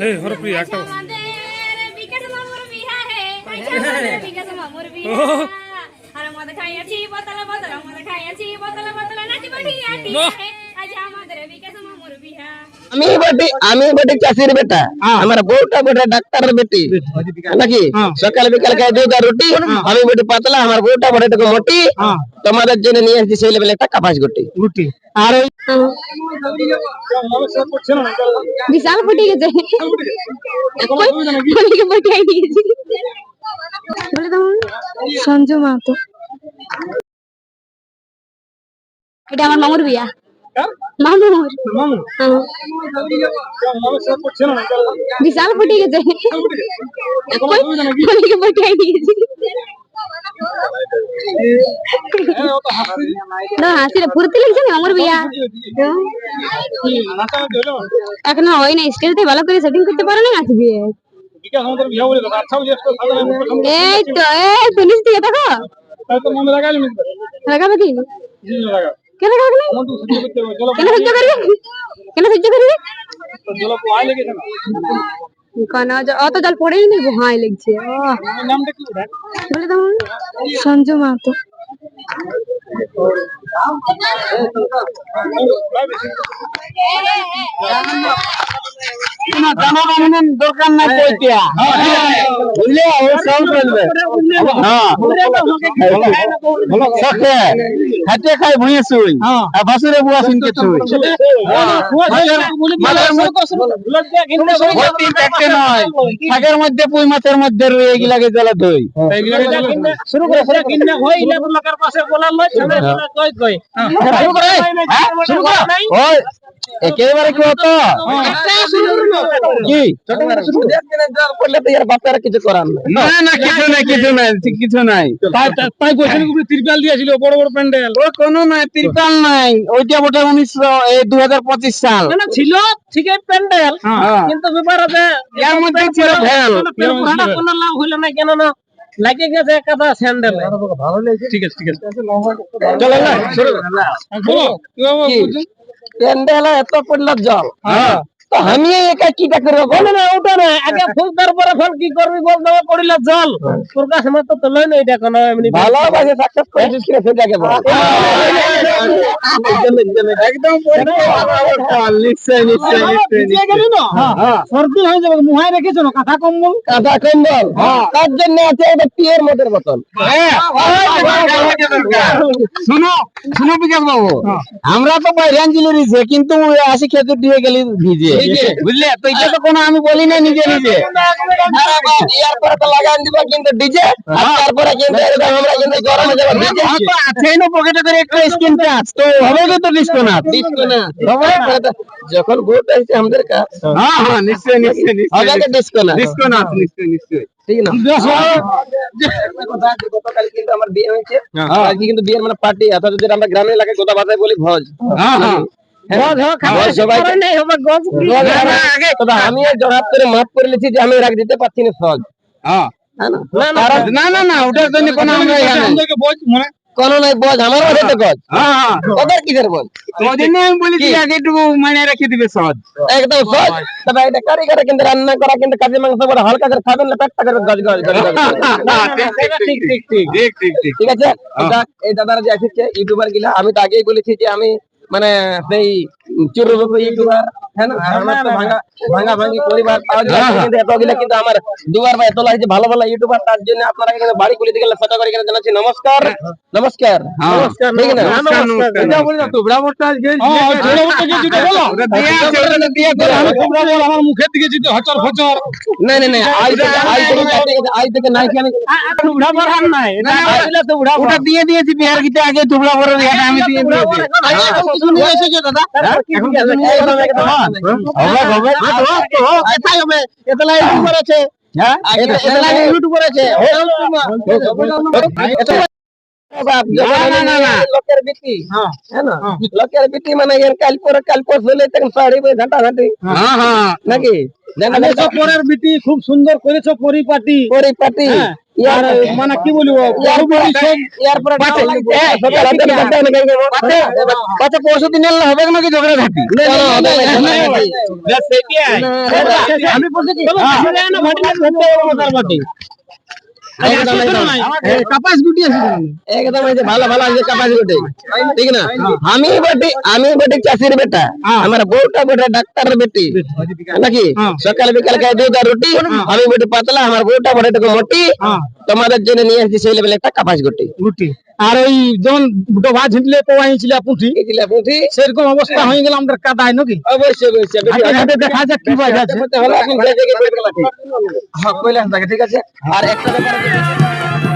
এই হরপ্রিয়া একটা বিকাশ মামুর বিহা হে বিকাশ মামুর বিহা আর মদ খাইয়াছি বোতল বোতল মদ খাইয়াছি বোতল বোতল নাচি বড়িয়া আজ আমাদের বিকাশ মামুর আমি বটি আমি বটি চাষির বেটা। আমার বউটা বটে ডাক্তারের বেটি। নাকি? সকাল বিকাল খাই দুধ আর রুটি। আমি বটি পাতলা আমার বউটা বটে দেখো মোটি। তোমাদের জন্য নিয়ে এসেছি সেই লেভেলে একটা কাপাস গুটি গুটি আর বিশাল ফুটে গেছে। সঞ্জু মাহাতো এটা আমার মামুর বিয়া। হ্যাঁ। বিশাল ফুটে গেছে পটিয়ে দিয়েছি না হাসি রে ফুর্তি না আমার বিয়া এখনও হয় না স্টেজে ভালো করে সেটিং করতে পারো না নাচবি এই তো এই পুলিশ দিয়ে দেখো কেন না কেন সহ্য করবে? কেন সহ্য করবে? কেন? অত জল পড়েই নি ভয় লাগছে। বলে দাও। সঞ্জু মাহাতো। দরকার নাই পয়সা। বুঝলে ও সব সখে হাতে খাই ভুঁয়ে শুই আর বাসুরে বুয়া শুনতে শুই শাকের মধ্যে পুঁই মাছের মধ্যে রুই এগুলাকে জলে ধুই শুরু করে শুরু কিনা হই লোকের পাশে কই কই শুরু করে। শুরু করে। ওই। একেবারে কি হতো কি করলে বাপের কিছু করার না না কিছু নাই কিছু নাই কিছু নাই। তাই বলছেন উপরে তিরপাল দিয়েছিল বড় বড় প্যান্ডেল? ও কোনো নাই তিরপাল নাই। ওইটা বটে উনিশশো এই হাজার পঁচিশ সাল। ছিল ঠিকই প্যান্ডেল হ্যাঁ। কিন্তু ব্যাপার আছে এর মধ্যে ছিল কোনো লাভ হইল না কেন না লাগে গেছে একটা স্যান্ডেল। ঠিক আছে ঠিক আছে। চলো না শুরু করো। বলো কীভাবে কি? প্যান্ডেল এত পড়ল জল আমি একা কিটা করব? বলে না ওটা না আগে ফুলতার পরে ফল কি করবি বল দেওয়া পড়িল জল তোর কাছে মাত্র তো লই না এটা কোনো এমনি ভালোবাসে সাকসেস করেছিস কিনা সেটাকে বল একদম নিশ্চয় নিশ্চয় নিশ্চয় নিশ্চয় সর্দি হয়ে যাবে রেখেছো না কাঁথা কম্বল কাঁথা কম্বল তার জন্য আছে পিয়ের মদের বোতল শুনো শুনো বিকাশ বাবু আমরা তো বাইরে কিন্তু আসি খেতে দিয়ে গেলি ভিজে বুঝলে তো এটা তো কোনো আমি বলি না নিজে নিজে ইয়ার পরে লাগান দিব কিন্তু ডিজে তারপরে কিন্তু আমরা কিন্তু গরমে যাব। ডিজে আছেই না পকেটে করে একটা স্ক্রিন টাচ। তো হবে কি তো ডিস্কো না ডিস্কো না যখন ভোট আসছে আমাদের কাছে হ্যাঁ হ্যাঁ নিশ্চয় নিশ্চয় নিশ্চয় হবে ডিস্কো না ডিস্কো না? নিশ্চয় নিশ্চয় ঠিক না গতকাল কিন্তু আমার বিয়ে হয়েছে। আজকে কিন্তু বিয়ের মানে পার্টি অর্থাৎ যেটা আমরা গ্রামের এলাকায় গোদা ভাষায় বলি ভোজ। হ্যাঁ হ্যাঁ। আমি জবাব করে মাফ করে যে আমি রাখ দিতে পারছি না সহজ। হ্যাঁ। না না না ওটার জন্য কোনো আমরা নাই। আমাদেরকে বল কোনো নাই বোঝ আমার ওদের তো ওদের কিসের বোঝ ওই আমি বলেছি আগে মানে রেখে দিবে সহজ। একদম সহজ। তবে এটা কারিগরে কিন্তু রান্না করা কিন্তু কাজে মাংস বড় হালকা করে খাবেন না পেটটা করে গজ গজ গজ গজ। ঠিক ঠিক ঠিক ঠিক ঠিক। ঠিক ঠিক আছে? এটা এই দাদারা যে আসছে ইউটিউবার গিলা আমি তো আগেই বলেছি যে আমি মানে সেই চুরু ইউটিউবার হ্যাঁ না? আর আমার তো ভাঙা ভাঙা ভাঙি পরিবার তাও যে আছে কিন্তু এতগুলা কিন্তু আমার দুবার বা এতলা হয়েছে ভালো ভালো ইউটিউবার তার জন্য আপনারা কিন্তু বাড়ি খুলে দিকে ফটো করে কিনে জানাচ্ছি। নমস্কার। নমস্কার। হ্যাঁ, ব্রাভোটা যে যেটা বলো ওটা দিয়ে আছে ওটা দিয়ে করে আমি তোমরা বল আমার মুখের দিকে যেতে হচর হচর না না না আই থেকে নাই আমি উড়া বড়ান নাই। এটা তো উড়া ওটা দিয়ে দিয়েছি বিহার গীতে আগে টুকরা বড় আমি দিয়ে দিয়েছি। দাদা হ্যাঁ। লোকের বিটি হ্যাঁ। মানে কাল পরে কাল হলে তখন শাড়ি ঘাটা ঘাটি হ্যাঁ হ্যাঁ নাকি পরের বিটি খুব সুন্দর করেছ পরিপাটি। পরিপাটি। ইয়ার মানে কি বলব বাচ্চা পরশু দিন এলে হবে নাকি ঝগড়া ঘাটি আমি বলছি আমি বটি আমি বটি চাষির বেটা। আমার বউটা বেটা ডাক্তারের বেটি। নাকি? সকাল বিকাল খাই দুধ আর রুটি। আমি বটি পাতলা আমার বউটা বটে একটু মোটি। তোমাদের জন্য নিয়ে আসছি সেই লেভেলে একটা কাপাস গুটি গুটি আর ওই যেমন ডোভা ঝিঁটলে পোয়া হয়েছিল পুঁটি পুঁটি সেরকম অবস্থা হয়ে গেল আমাদের কাদায় নাকি অবশ্যই অবশ্যই দেখা যাক কি আছে ঠিক হ্যাঁ আছে আর একটা ব্যাপার